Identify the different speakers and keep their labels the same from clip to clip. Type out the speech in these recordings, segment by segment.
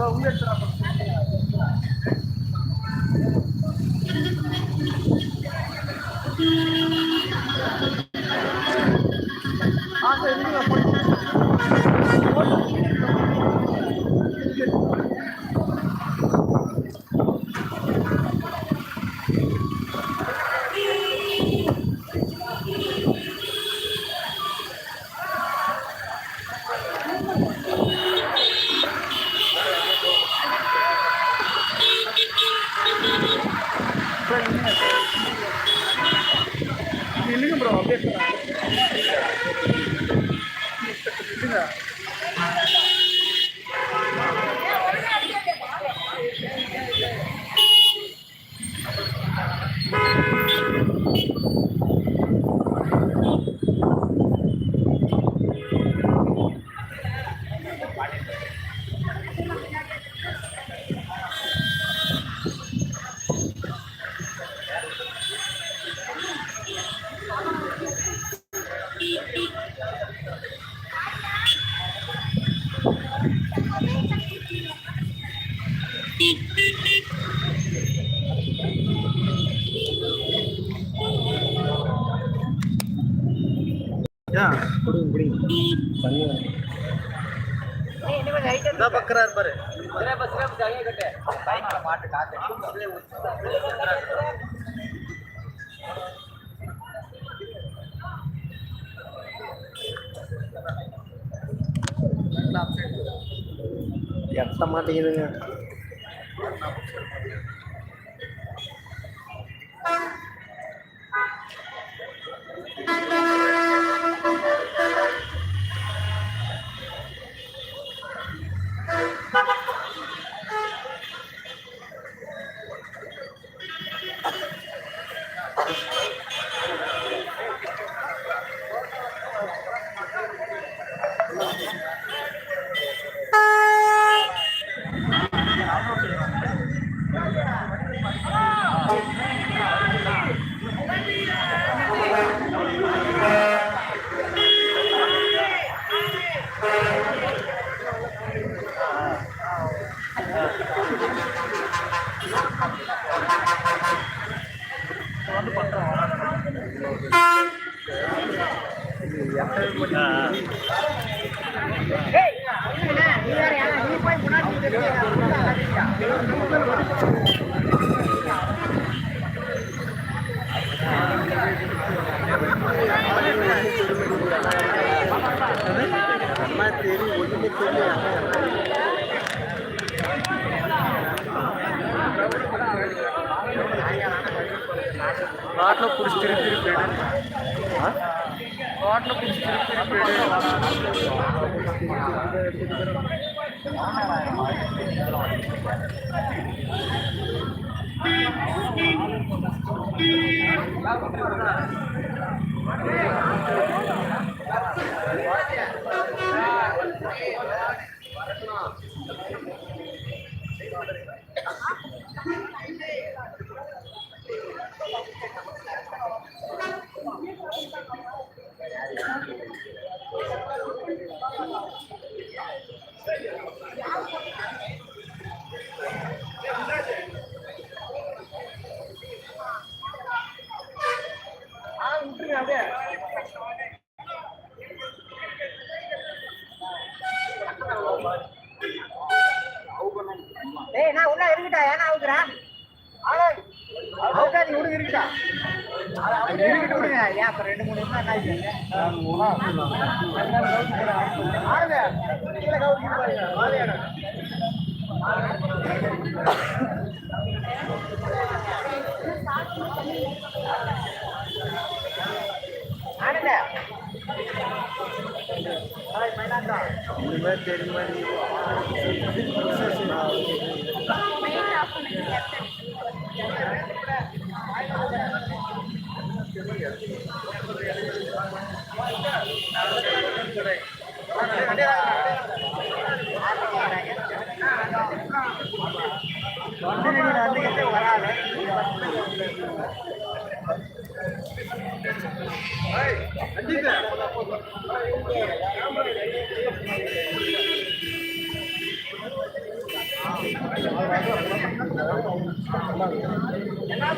Speaker 1: Well, we are talking. না
Speaker 2: கொடுங்க
Speaker 1: பக்கறாரு பாரு எத்த மாட்டேங்குதுங்க. தெரியும் ஒண்ணுமே
Speaker 2: பாட்டில் பிடிச்சி திருப்பி திருப்பி காட்டில் பிடிச்சி திருப்பி திருப்பி
Speaker 3: ஏய் நான் உள்ள இருக்கட்டா ஏன்னா அவுக்குறேன் அவுக்காதி விடுங்க இருக்கட்டா. இருக்கட்டு. விடுங்க ஏன் அப்புறம் ரெண்டு மூணு நிமிஷம் என்ன ஆகுது ஆடுங்க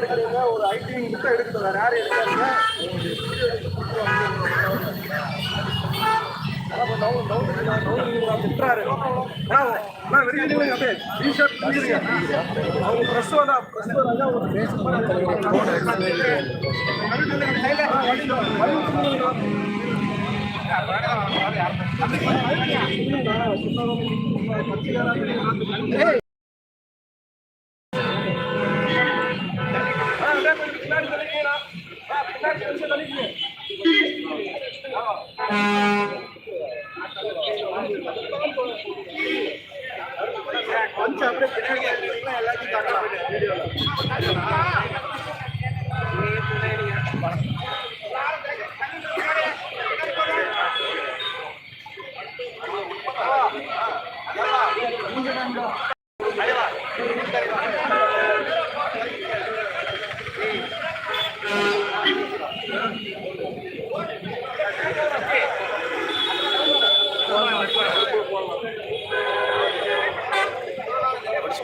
Speaker 1: எடுக்கிறீங்க ஒரு ஐடி மட்டும் எடுக்கணும் வேற யாரும் எடுக்காதீங்க திட்டுறாரு அப்படியே டிஷர்ட் அவங்க ப்ரெஸ் வந்தா ப்ரெஸ்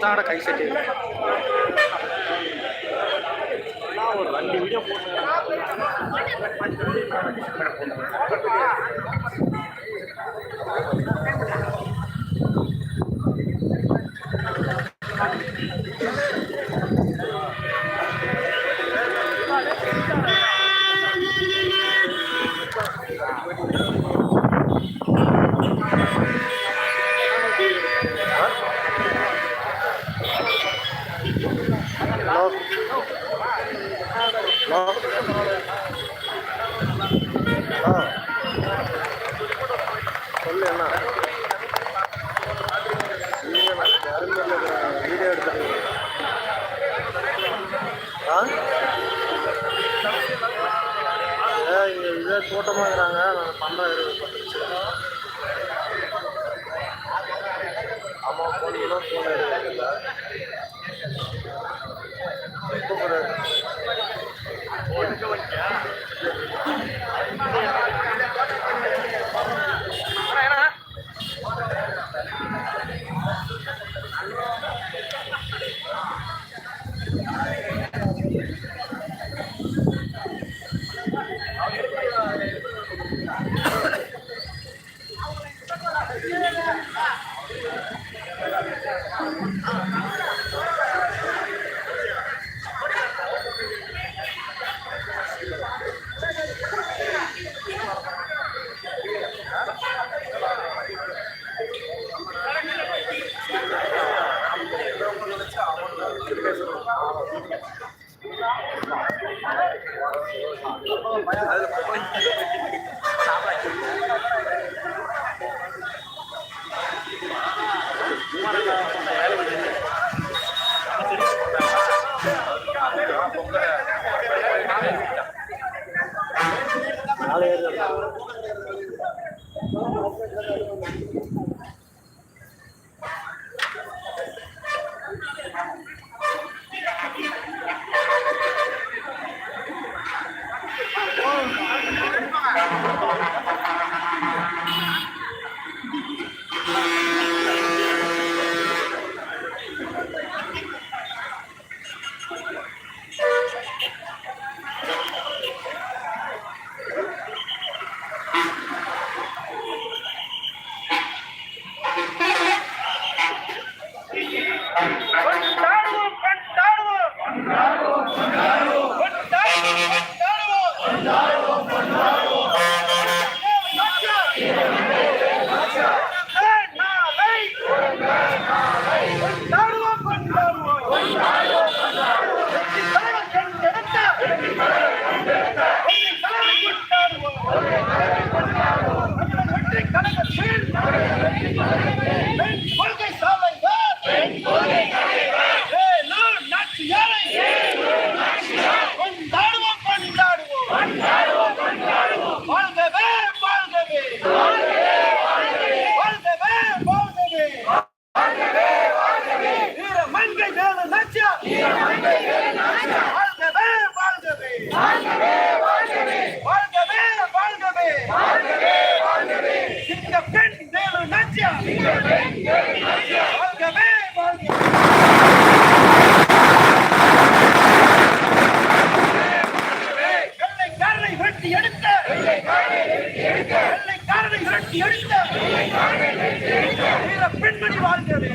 Speaker 1: ஸ்டார்ட கை செட்டு
Speaker 3: ஒரு ரெண்டு வீடியோ
Speaker 1: போட்டு சொல்லு என்ன? வீடியோ எடுத்துருங்க ஆ இங்கே இதே கூட்டமாக இருக்கிறாங்க
Speaker 2: Thank you. எடுத்த வீர பெண்மணி வாழ்கவே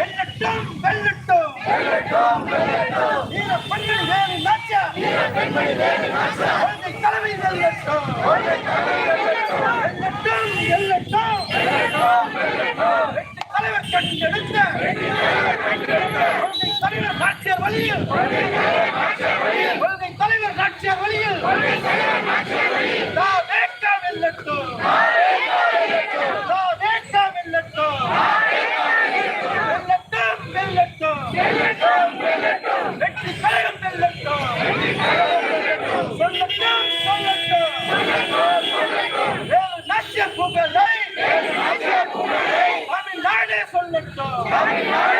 Speaker 2: வெல்லட்டும் வெல்லட்டும் வீர பெண்மணி வேலி நாச்சா கொள்கை தலைமை வெல்லட்டும் வெல்லட்டும் வெல்லட்டும் தலைவர் கண்டெடுத்த கொள்கை தலைவர் நாட்டிய வழியில் Hallelujah.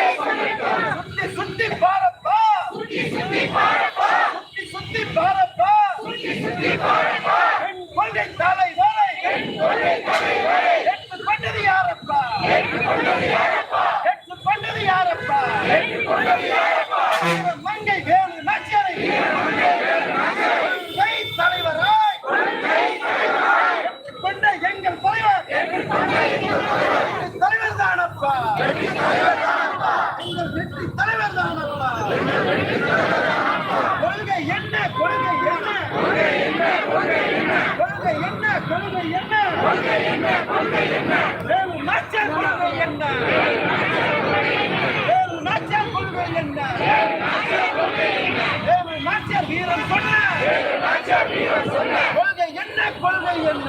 Speaker 2: கொள்கை என்ன கொள்கை என்ன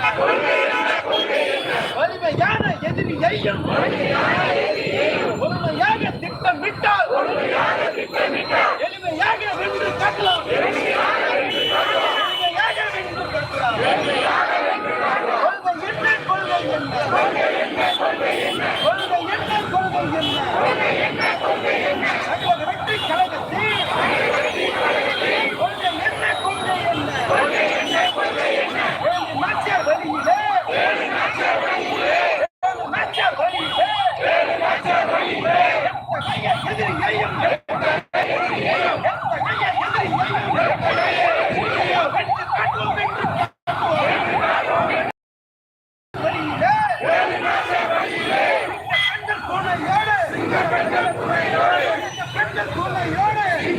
Speaker 2: வலிமையான எதிரியையும் ஒருமையாக திட்டமிட்டால் எளிமையாக வென்று கட்டலாம்.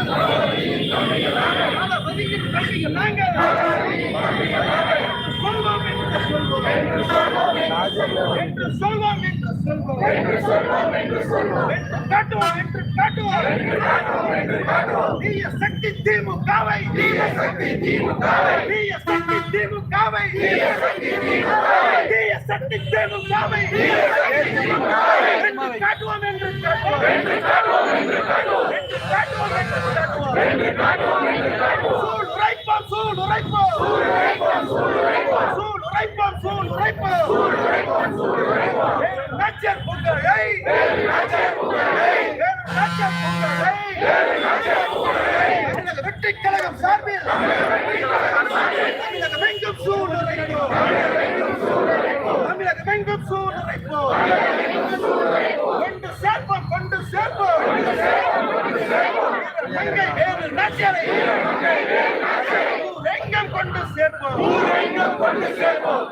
Speaker 2: என்று சொல்வோம் என்று சொல்வோம் என்று சொல்வோம் என்று சொல்வோம் என்று காட்டுவோம் என்று காட்டுவோம் என்று காட்டுவோம் என்று காட்டுவோம் தீய சக்தி திமுகவை தீய சக்தி திமுகவை தீய சக்தி திமுகவை காட்டுவோம் என்று காட்டுவோம் வெற்றிக்கழகம் சார்பில் தமிழகம் எங்கும் சூழ் உரைப்போம். தமிழகம் எங்கும் சூழ் உரைப்போம். கொண்டு சேர்ப்போம் கொண்டு சேர்ப்போம். கொண்டு சேர்ப்போம் கொண்டு சேர்ப்போம்